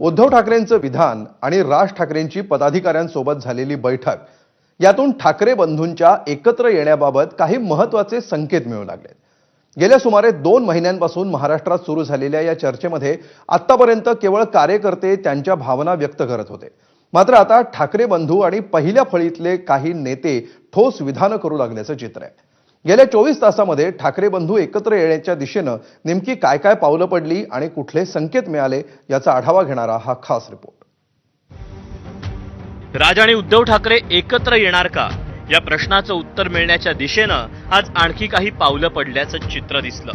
उद्धव ठाकरेंचं विधान आणि राज ठाकरेंची पदाधिकाऱ्यांसोबत झालेली बैठक यातून ठाकरे बंधूंच्या एकत्र येण्याबाबत काही महत्त्वाचे संकेत मिळू लागले गेल्या सुमारे दोन महिन्यांपासून महाराष्ट्रात सुरू झालेल्या या चर्चेमध्ये आतापर्यंत केवळ कार्यकर्ते त्यांच्या भावना व्यक्त करत होते. मात्र आता ठाकरे बंधू आणि पहिल्या फळीतले काही नेते ठोस विधानं करू लागल्याचं चित्र आहे. गेल्या चोवीस तासामध्ये ठाकरे बंधू एकत्र येण्याच्या दिशेनं नेमकी काय काय पावलं पडली आणि कुठले संकेत मिळाले याचा आढावा घेणारा हा खास रिपोर्ट. राज आणि उद्धव ठाकरे एकत्र येणार का? या प्रश्नाचं उत्तर मिळण्याच्या दिशेनं आज आणखी काही पावलं पडल्याचं चित्र दिसलं.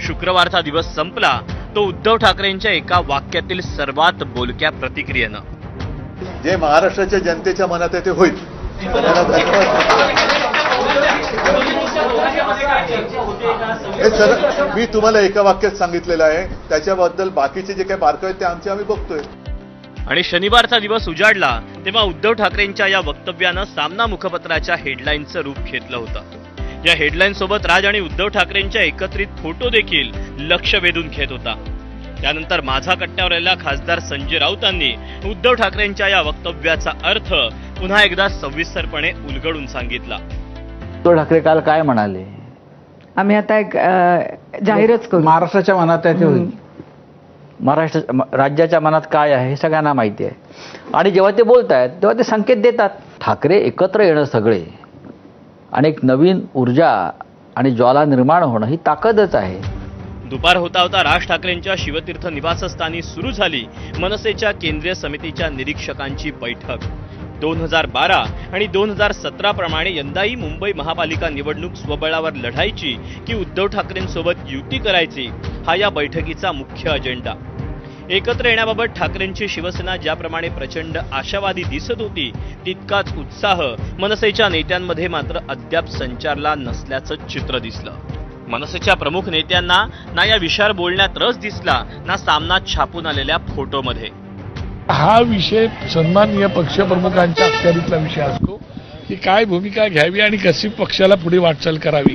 शुक्रवारचा दिवस संपला तो उद्धव ठाकरेंच्या एका वाक्यातील सर्वात बोलक्या प्रतिक्रियेनं. जे महाराष्ट्राच्या जनतेच्या मनात आहे ते होईल. सर मी तुम्हाला एका वाक्यात सांगितलेलं आहे. त्याच्याबद्दल बाकीचे जे काही बारकावे आहेत ते आमचे आम्ही बघतोय. आणि शनिवारचा दिवस उजाडला तेव्हा उद्धव ठाकरेंच्या या वक्तव्यानं सामना मुखपत्राच्या हेडलाईनचं रूप घेतलं होतं. या हेडलाईन सोबत राज आणि उद्धव ठाकरेंच्या एकत्रित फोटो देखील लक्ष वेधून घेत होता. त्यानंतर माझा कट्ट्यावर आलेला खासदार संजय राऊतांनी उद्धव ठाकरेंच्या या वक्तव्याचा अर्थ पुन्हा एकदा सविस्तरपणे उलगडून सांगितला. उद्धव ठाकरे काल काय म्हणाले? आम्ही आता एक जाहीरच करू. महाराष्ट्राच्या मनात आहे ते होईल महाराष्ट्र राज्याच्या मनात काय आहे हे सगळ्यांना माहिती आहे. आणि जेव्हा ते बोलत आहेत तेव्हा ते संकेत देतात. ठाकरे एकत्र येणं सगळे. आणि एक नवीन ऊर्जा आणि ज्वाला निर्माण होणं ही ताकदच आहे. दुपार होता होता राज ठाकरेंच्या शिवतीर्थ निवासस्थानी सुरू झाली मनसेच्या केंद्रीय समितीच्या निरीक्षकांची बैठक. दोन हजार बारा आणि दोन हजार सतरा प्रमाणे यंदाही मुंबई महापालिका निवडणूक स्वबळावर लढायची की उद्धव ठाकरेंसोबत युती करायची हा या बैठकीचा मुख्य अजेंडा. एकत्र येण्याबाबत ठाकरेंची शिवसेना ज्याप्रमाणे प्रचंड आशावादी दिसत होती तितकाच उत्साह मनसेच्या नेत्यांमध्ये मात्र अद्याप संचारला नसल्याचं चित्र दिसलं. मनसेच्या प्रमुख नेत्यांना ना या विषयावर बोलण्यात रस दिसला ना सामना छापून आलेल्या फोटोमध्ये. हा विषय सन्माननीय पक्षप्रमुखांच्या अखत्यारीतला विषय असतो की काय भूमिका घ्यावी आणि कशी पक्षाला पुढे वाटचाल करावी.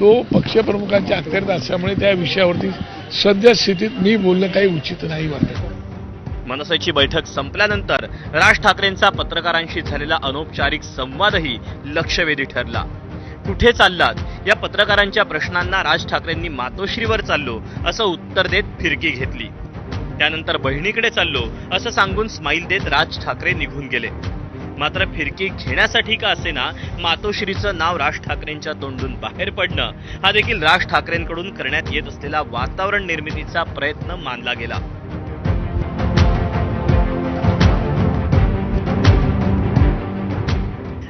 तो पक्षप्रमुखांच्या अखत्यारीत असल्यामुळे त्या विषयावरती सद्यस्थितीत मी बोलणं काही उचित नाही वाटत. मनसेची बैठक संपल्यानंतर राज ठाकरेंचा पत्रकारांशी झालेला अनौपचारिक संवादही लक्षवेधी ठरला. कुठे चाललात? या पत्रकारांच्या प्रश्नांना राज ठाकरेंनी मातोश्रीवर चाललो असं उत्तर देत फिरकी घेतली. त्यानंतर बहिणीकडे चाललो असं सांगून स्माईल देत राज ठाकरे निघून गेले. मात्र फिरकी घेण्यासाठी का असेना मातोश्रीचं नाव राज ठाकरेंच्या तोंडून बाहेर पडणं हा देखील राज ठाकरेंकडून करण्यात येत असलेला वातावरण निर्मितीचा प्रयत्न मानला गेला.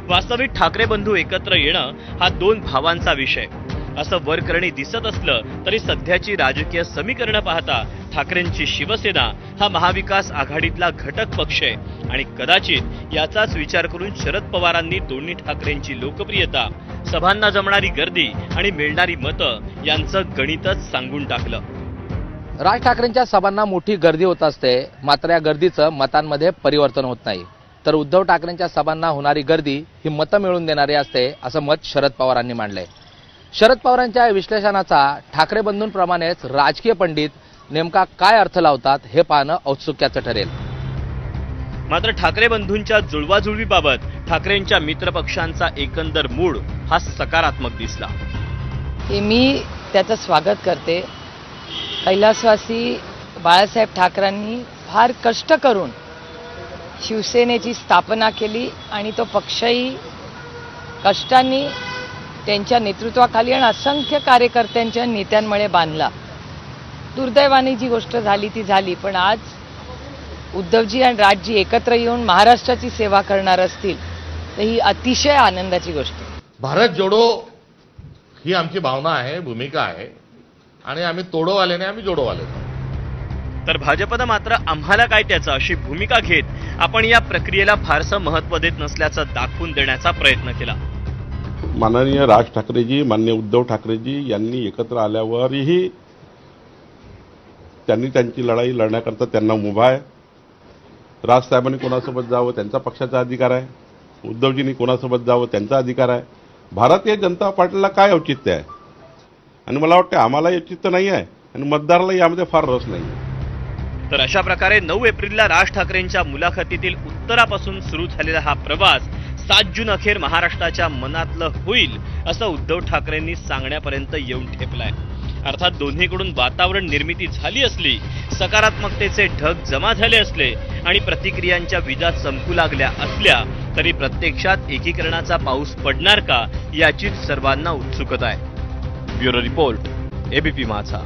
वास्तविक ठाकरे बंधू एकत्र येणं हा दोन भावांचा विषय. असं वरकरणी दिसत असलं तरी सध्याची राजकीय समीकरणं पाहता ठाकरेंची शिवसेना हा महाविकास आघाडीतला घटक पक्ष आहे. आणि कदाचित याचाच विचार करून शरद पवारांनी दोन्ही ठाकरेंची लोकप्रियता सभांना जमणारी गर्दी आणि मिळणारी मतं यांचं गणितच सांगून टाकलं. राज ठाकरेंच्या सभांना मोठी गर्दी होत असते मात्र या गर्दीचं मतांमध्ये परिवर्तन होत नाही. तर उद्धव ठाकरेंच्या सभांना होणारी गर्दी ही मतं मिळवून देणारी असते असं मत शरद पवारांनी मांडलंय. शरद पवारांच्या या विश्लेषणाचा ठाकरे बंधूंप्रमाणेच राजकीय पंडित नेमका काय अर्थ लावतात हे पाहणं औत्सुक्याचं ठरेल. मात्र ठाकरे बंधूंच्या जुळवाजुळवीबाबत ठाकरेंच्या मित्रपक्षांचा एकंदर मूड हा सकारात्मक दिसला. की मी त्याचं स्वागत करते. कैलासवासी बाळासाहेब ठाकरेंनी फार कष्ट करून शिवसेनेची स्थापना केली आणि तो पक्षही कष्टांनी त्यांच्या नेतृत्वाखाली आणि असंख्य कार्यकर्त्यांच्या नेत्यांमुळे बांधला. दुर्दैवाने जी गोष्ट झाली ती झाली. पण आज उद्धवजी आणि राजजी एकत्र येऊन महाराष्ट्राची सेवा करणार असतील तर ही अतिशय आनंदाची गोष्ट आहे. भारत जोडो ही आमची भावना आहे भूमिका आहे. आणि आम्ही तोडोवाले नाही आम्ही जोडोवाले. तर भाजपनं मात्र आम्हाला काय त्याचं अशी भूमिका घेत आपण या प्रक्रियेला फारसं महत्त्व देत नसल्याचं दाखवून देण्याचा प्रयत्न केला. माननीय राज ठाकरेजी मान्य उद्धव ठाकरेजी यांनी एकत्र आल्यावरही त्यांनी त्यांची लढाई लढण्याकरता त्यांना मुभा आहे. राजसाहेबांनी कोणासोबत जावं त्यांचा पक्षाचा अधिकार आहे. उद्धवजींनी कोणासोबत जावं त्यांचा अधिकार आहे. भारतीय जनता पार्टीला काय औचित्य आहे? आणि मला वाटतं आम्हालाही औचित्य नाही आहे आणि मतदाराला यामध्ये फार रस नाही आहे. तर अशा प्रकारे नऊ एप्रिलला राज ठाकरेंच्या मुलाखतीतील उत्तरापासून सुरू झालेला हा प्रवास सात जून अखेर महाराष्ट्राच्या मनातलं होईल असं उद्धव ठाकरेंनी सांगण्यापर्यंत येऊन ठेपलाय. अर्थात दोन्हीकडून वातावरण निर्मिती झाली असली सकारात्मकतेचे ढग जमा झाले असले आणि प्रतिक्रियांच्या विजा चमकू लागल्या असल्या तरी प्रत्यक्षात एकीकरणाचा पाऊस पडणार का याचीच सर्वांना उत्सुकता आहे. ब्युरो रिपोर्ट एबीपी माझा